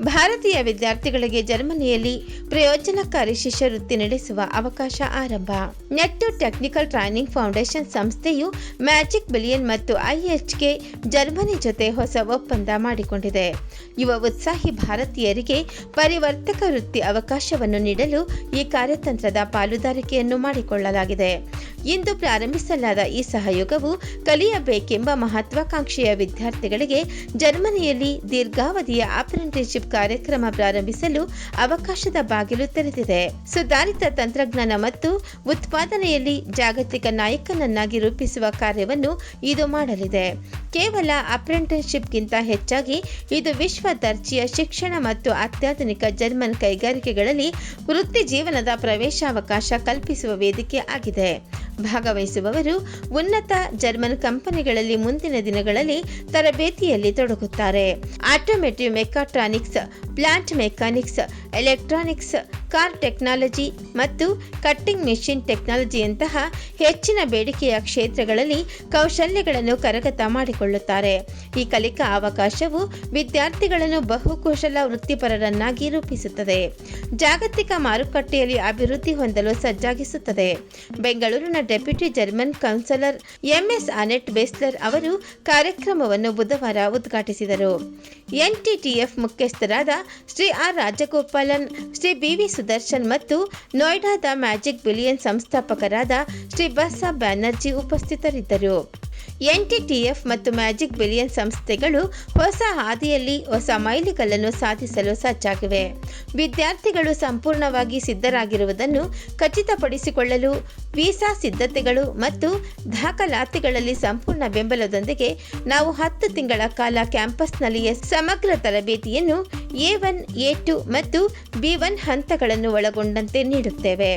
ಭಾರತೀಯ ವಿದ್ಯಾರ್ಥಿಗಳಿಗೆ ಜರ್ಮನಿಯಲ್ಲಿ ಪ್ರಯೋಜನಕಾರಿ ಶಿಷ್ಯವೃತ್ತಿ ನಡೆಸುವ ಅವಕಾಶ ಆರಂಭ. ನೆಟ್ಟು ಟೆಕ್ನಿಕಲ್ ಟ್ರೈನಿಂಗ್ ಫೌಂಡೇಶನ್ ಸಂಸ್ಥೆಯು ಮ್ಯಾಜಿಕ್ ಬಿಲಿಯನ್ ಮತ್ತು ಐಎಚ್ಕೆ ಜರ್ಮನಿ ಜೊತೆ ಹೊಸ ಒಪ್ಪಂದ ಮಾಡಿಕೊಂಡಿದೆ. ಯುವ ಉತ್ಸಾಹಿ ಭಾರತೀಯರಿಗೆ ಪರಿವರ್ತಕ ವೃತ್ತಿ ಅವಕಾಶವನ್ನು ನೀಡಲು ಈ ಕಾರ್ಯತಂತ್ರದ ಪಾಲುದಾರಿಕೆಯನ್ನು ಮಾಡಿಕೊಳ್ಳಲಾಗಿದೆ. ಇಂದು ಪ್ರಾರಂಭಿಸಲಾದ ಈ ಸಹಯೋಗವು ಕಲಿಯಬೇಕೆಂಬ ಮಹತ್ವಾಕಾಂಕ್ಷೆಯ ವಿದ್ಯಾರ್ಥಿಗಳಿಗೆ ಜರ್ಮನಿಯಲ್ಲಿ ದೀರ್ಘಾವಧಿಯ ಅಪ್ರೆಂಟಿಸ್ಶಿಪ್ ಕಾರ್ಯಕ್ರಮ ಪ್ರಾರಂಭಿಸಲು ಅವಕಾಶದ ಬಾಗಿಲು ತೆರೆದಿದೆ. ಸುಧಾರಿತ ತಂತ್ರಜ್ಞಾನ ಮತ್ತು ಉತ್ಪಾದನೆಯಲ್ಲಿ ಜಾಗತಿಕ ನಾಯಕನನ್ನಾಗಿ ರೂಪಿಸುವ ಕಾರ್ಯವನ್ನು ಇದು ಮಾಡಲಿದೆ. ಕೇವಲ ಅಪ್ರೆಂಟಿಸ್ಶಿಪ್ಗಿಂತ ಹೆಚ್ಚಾಗಿ ಇದು ವಿಶ್ವ ದರ್ಜೆಯ ಶಿಕ್ಷಣ ಮತ್ತು ಅತ್ಯಾಧುನಿಕ ಜರ್ಮನ್ ಕೈಗಾರಿಕೆಗಳಲ್ಲಿ ವೃತ್ತಿ ಜೀವನದ ಪ್ರವೇಶಾವಕಾಶ ಕಲ್ಪಿಸುವ ವೇದಿಕೆ ಆಗಿದೆ. ಭಾಗವಹಿಸುವವರು ಉನ್ನತ ಜರ್ಮನ್ ಕಂಪನಿಗಳಲ್ಲಿ ಮುಂದಿನ ದಿನಗಳಲ್ಲಿ ತರಬೇತಿಯಲ್ಲಿ ತೊಡಗುತ್ತಾರೆ. Automotive mechatronics plant mechanics electronics car technology ಮತ್ತು ಕಟ್ಟಿಂಗ್ ಮೆಷಿನ್ ಟೆಕ್ನಾಲಜಿಯಂತಹ ಹೆಚ್ಚಿನ ಬೇಡಿಕೆಯ ಕ್ಷೇತ್ರಗಳಲ್ಲಿ ಕೌಶಲ್ಯಗಳನ್ನು ಕರಗತ ಮಾಡಿಕೊಳ್ಳುತ್ತಾರೆ. ಈ ಕಲಿಕಾ ಅವಕಾಶವು ವಿದ್ಯಾರ್ಥಿಗಳನ್ನು ಬಹುಕುಶಲ ವೃತ್ತಿಪರರನ್ನಾಗಿ ರೂಪಿಸುತ್ತದೆ. ಜಾಗತಿಕ ಮಾರುಕಟ್ಟೆಯಲ್ಲಿ ಅಭಿವೃದ್ಧಿ ಹೊಂದಲು ಸಜ್ಜಾಗಿಸುತ್ತದೆ. ಬೆಂಗಳೂರಿನ deputy German counsellor MS Anette Bessler ಅವರು ಕಾರ್ಯಕ್ರಮವನ್ನು ಬುಧವಾರ ಉದ್ಘಾಟಿಸಿದರು. ಎನ್ಟಿಟಿಎಫ್ ಮುಖ್ಯಸ್ಥರಾದ ಶ್ರೀ ಆರ್ ರಾಜಗೋಪಾಲನ್, ಶ್ರೀ ಬಿವಿ ಸುದರ್ಶನ್ ಮತ್ತು ನೋಯ್ಡಾದ ಮ್ಯಾಜಿಕ್ ಬಿಲಿಯನ್ ಸಂಸ್ಥಾಪಕರಾದ ಶ್ರೀ ಬಸ್ಸ ಬ್ಯಾನರ್ಜಿ ಉಪಸ್ಥಿತರಿದ್ದರು. ಎನ್ಟಿಟಿಎಫ್ ಮತ್ತು ಮ್ಯಾಜಿಕ್ ಬಿಲಿಯನ್ ಸಂಸ್ಥೆಗಳು ಹೊಸ ಹಾದಿಯಲ್ಲಿ ಹೊಸ ಮೈಲಿಗಲ್ಲನ್ನು ಸಾಧಿಸಲು ಸಜ್ಜಾಗಿವೆ. ವಿದ್ಯಾರ್ಥಿಗಳು ಸಂಪೂರ್ಣವಾಗಿ ಸಿದ್ಧರಾಗಿರುವುದನ್ನು ಖಚಿತಪಡಿಸಿಕೊಳ್ಳಲು ವೀಸಾ ಸಿದ್ಧತೆಗಳು ಮತ್ತು ದಾಖಲಾತಿಗಳಲ್ಲಿ ಸಂಪೂರ್ಣ ಬೆಂಬಲದೊಂದಿಗೆ ನಾವು ಹತ್ತು ತಿಂಗಳ ಕಾಲ ಕ್ಯಾಂಪಸ್ನಲ್ಲಿಯೇ ಸಮಗ್ರ ತರಬೇತಿಯನ್ನು ಎ ಒನ್, ಎ ಟು ಮತ್ತು ಬಿ ಒನ್ ಹಂತಗಳನ್ನು ಒಳಗೊಂಡಂತೆ ನೀಡುತ್ತೇವೆ.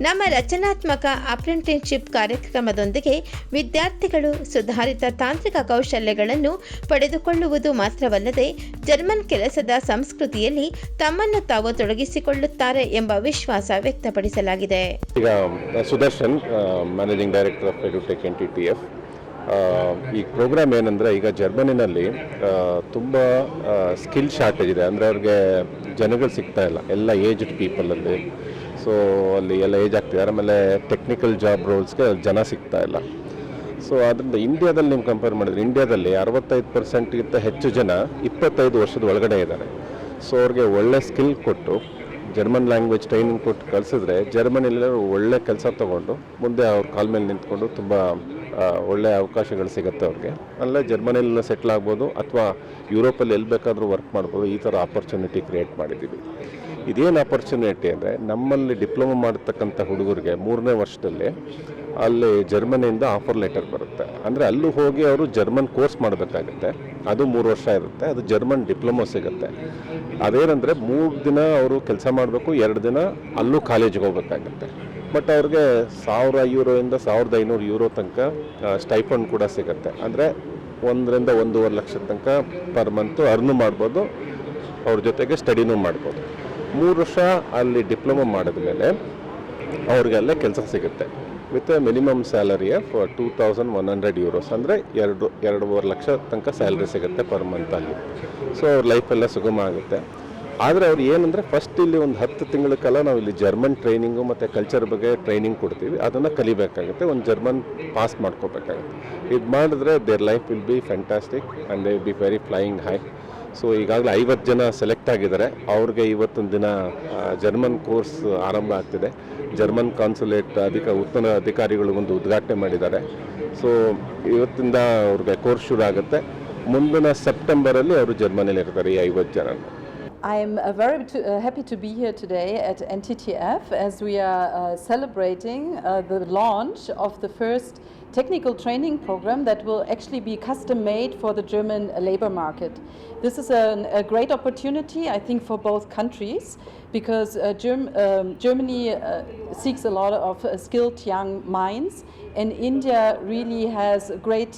ನಮ್ಮ ರಚನಾತ್ಮಕ ಅಪ್ರೆಂಟಿಸ್ಶಿಪ್ ಕಾರ್ಯಕ್ರಮದೊಂದಿಗೆ ವಿದ್ಯಾರ್ಥಿಗಳು ಸುಧಾರಿತ ತಾಂತ್ರಿಕ ಕೌಶಲ್ಯಗಳನ್ನು ಪಡೆದುಕೊಳ್ಳುವುದು ಮಾತ್ರವಲ್ಲದೆ ಜರ್ಮನ್ ಕೆಲಸದ ಸಂಸ್ಕೃತಿಯಲ್ಲಿ ತಮ್ಮನ್ನು ತಾವು ತೊಡಗಿಸಿಕೊಳ್ಳುತ್ತಾರೆ ಎಂಬ ವಿಶ್ವಾಸ ವ್ಯಕ್ತಪಡಿಸಲಾಗಿದೆ. ಈಗ, Sudarshan managing director of F ಈ ಪ್ರೋಗ್ರಾಮ್ ಏನಂದರೆ ಈಗ ಜರ್ಮನಿನಲ್ಲಿ ತುಂಬ ಸ್ಕಿಲ್ ಶಾರ್ಟೇಜ್ ಇದೆ. ಅಂದರೆ ಅವ್ರಿಗೆ ಜನಗಳು ಸಿಗ್ತಾ ಇಲ್ಲ. ಎಲ್ಲ ಏಜ್ಡ್ ಪೀಪಲಲ್ಲಿ ಸೊ ಅಲ್ಲಿ ಎಲ್ಲ ಏಜ್ ಆಗ್ತಿದ್ದಾರೆ. ಆಮೇಲೆ ಟೆಕ್ನಿಕಲ್ ಜಾಬ್ ರೋಲ್ಸ್ಗೆ ಜನ ಸಿಗ್ತಾ ಇಲ್ಲ. ಸೊ ಅದರಿಂದ ಇಂಡಿಯಾದಲ್ಲಿ ನೀವು ಕಂಪೇರ್ ಮಾಡಿದ್ರೆ ಇಂಡಿಯಾದಲ್ಲಿ ಅರವತ್ತೈದು ಪರ್ಸೆಂಟ್ಗಿಂತ ಹೆಚ್ಚು ಜನ ಇಪ್ಪತ್ತೈದು ವರ್ಷದ ಒಳಗಡೆ ಇದ್ದಾರೆ. ಸೊ ಅವ್ರಿಗೆ ಒಳ್ಳೆ ಸ್ಕಿಲ್ ಕೊಟ್ಟು ಜರ್ಮನ್ ಲ್ಯಾಂಗ್ವೇಜ್ ಟ್ರೈನಿಂಗ್ ಕೊಟ್ಟು ಕಲಿಸಿದ್ರೆ ಜರ್ಮನಿಲಿ ಒಳ್ಳೆ ಕೆಲಸ ತೊಗೊಂಡು, ಮುಂದೆ ಅವ್ರ ಕಾಲ ಮೇಲೆ ನಿಂತ್ಕೊಂಡು ತುಂಬ ಆ, ಒಳ್ಳೆ ಅವಕಾಶಗಳು ಸಿಗುತ್ತೆ ಅವ್ರಿಗೆ. ಅಲ್ಲೇ ಜರ್ಮನಿಯಲ್ಲಿ ಸೆಟ್ಲ್ ಆಗ್ಬೋದು ಅಥವಾ ಯುರೋಪಲ್ಲಿ ಎಲ್ಲಿ ಬೇಕಾದರೂ ವರ್ಕ್ ಮಾಡ್ಬೋದು ಈ ಥರ ಆಪರ್ಚುನಿಟಿ ಕ್ರಿಯೇಟ್ ಮಾಡಿದ್ದೀವಿ. ಇದೇನು ಆಪರ್ಚುನಿಟಿ ಅಂದರೆ ನಮ್ಮಲ್ಲಿ ಡಿಪ್ಲೊಮಾ ಮಾಡಿರ್ತಕ್ಕಂಥ ಹುಡುಗರಿಗೆ ಮೂರನೇ ವರ್ಷದಲ್ಲಿ ಅಲ್ಲಿ ಜರ್ಮನಿಯಿಂದ ಆಫರ್ ಲೆಟರ್ ಬರುತ್ತೆ. ಅಂದರೆ ಅಲ್ಲೂ ಹೋಗಿ ಅವರು ಜರ್ಮನ್ ಕೋರ್ಸ್ ಮಾಡಬೇಕಾಗುತ್ತೆ. ಅದು ಮೂರು ವರ್ಷ ಇರುತ್ತೆ ಅದು ಜರ್ಮನ್ ಡಿಪ್ಲೊಮಾ ಸಿಗುತ್ತೆ. ಅದೇನಂದರೆ ಮೂರು ದಿನ ಅವರು ಕೆಲಸ ಮಾಡಬೇಕು ಎರಡು ದಿನ ಅಲ್ಲೂ ಕಾಲೇಜಿಗೆ ಹೋಗ್ಬೇಕಾಗತ್ತೆ. ಬಟ್ ಅವ್ರಿಗೆ ಸಾವಿರ ಯೂರೋಯಿಂದ ಸಾವಿರದ ಐನೂರು ಯೂರೋ ತನಕ ಸ್ಟೈಫಂಡ್ ಕೂಡ ಸಿಗುತ್ತೆ. ಅಂದರೆ ಒಂದರಿಂದ ಒಂದೂವರೆ ಲಕ್ಷ ತನಕ ಪರ್ ಮಂತು ಅರ್ನು ಮಾಡ್ಬೋದು. ಅವ್ರ ಜೊತೆಗೆ ಸ್ಟಡಿನೂ ಮಾಡ್ಬೋದು. ಮೂರು ವರ್ಷ ಅಲ್ಲಿ ಡಿಪ್ಲೊಮಾ ಅವ್ರಿಗೆ ಅಲ್ಲೇ ಕೆಲಸ ಸಿಗುತ್ತೆ. With minimum salary of two thousand one hundred euros ಅಂದರೆ ಎರಡು, ಎರಡೂವರೆ ಲಕ್ಷ ತನಕ ಸ್ಯಾಲ್ರಿ ಸಿಗುತ್ತೆ ಪರ್ ಮಂತಲ್ಲಿ ಸೊ ಅವ್ರ ಲೈಫೆಲ್ಲ ಸುಗಮ ಆಗುತ್ತೆ. ಆದರೆ ಅವ್ರು ಏನಂದರೆ ಫಸ್ಟ್ ಇಲ್ಲಿ ಒಂದು ಹತ್ತು ತಿಂಗಳ ಕಾಲ ನಾವು ಇಲ್ಲಿ ಜರ್ಮನ್ ಟ್ರೈನಿಂಗು ಮತ್ತು ಕಲ್ಚರ್ ಬಗ್ಗೆ ಟ್ರೈನಿಂಗ್ ಕೊಡ್ತೀವಿ. ಅದನ್ನು ಕಲಿಬೇಕಾಗುತ್ತೆ. ಒಂದು ಜರ್ಮನ್ ಪಾಸ್ ಮಾಡ್ಕೋಬೇಕಾಗುತ್ತೆ. ಇದು ಮಾಡಿದ್ರೆ their life will be fantastic and they be very flying high so ಈಗಾಗಲೇ ಐವತ್ತು ಜನ ಸೆಲೆಕ್ಟ್ ಆಗಿದ್ದಾರೆ. ಅವ್ರಿಗೆ ಇವತ್ತೊಂದು ದಿನ ಜರ್ಮನ್ ಕೋರ್ಸ್ ಆರಂಭ ಆಗ್ತಿದೆ. ಜರ್ಮನ್ ಕಾನ್ಸುಲೇಟ್ ಅಧಿಕ, ಉತ್ತಮ ಅಧಿಕಾರಿಗಳು ಒಂದು ಉದ್ಘಾಟನೆ ಮಾಡಿದ್ದಾರೆ. ಸೊ ಇವತ್ತಿಂದ ಅವ್ರಿಗೆ ಕೋರ್ಸ್ ಶುರು ಆಗುತ್ತೆ. ಮುಂದಿನ ಸೆಪ್ಟೆಂಬರಲ್ಲಿ ಅವರು ಜರ್ಮನಿಯಲ್ಲಿ ಇರ್ತಾರೆ ಈ ಐವತ್ತು ಜನ I'm uh, very to, uh, happy to be here today at NTTF as we are uh, celebrating uh, the launch of the first technical training program that will actually be custom made for the German labor market. This is an, a great opportunity, I think, for both countries because uh, Germ- um, Germany uh, seeks a lot of skilled young minds. And India really has great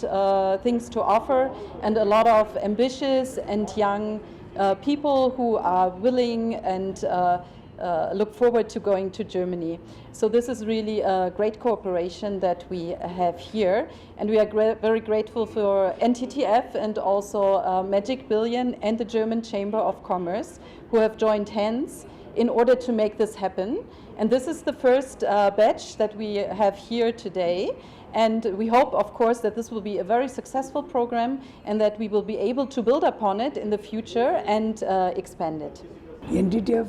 things to offer and a lot of ambitious and young uh, people who are willing and uh, uh, look forward to going to Germany. So this is really a great cooperation that we have here, and we are gra- very grateful for NTTF and also uh, Magic Billion and the German Chamber of Commerce who have joined hands in order to make this happen. And this is the first uh, batch that we have here today. And we hope, of course, that this will be a very successful program and that we will be able to build upon it in the future and uh, expand it. NDTF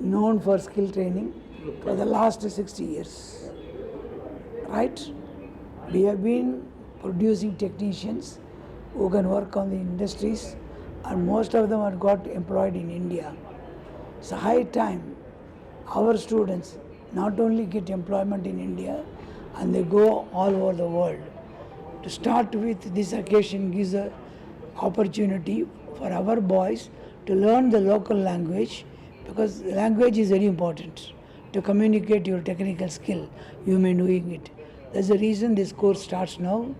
known for skill training for the last 60 years. Right? We have been producing technicians who can work on the industries, and most of them are got employed in India. It's high time our students not only get employment in India and they go all over the world. To start with, this occasion gives a opportunity for our boys to learn the local language because language is very important to communicate your technical skill. You may doing it. That's the reason this course starts now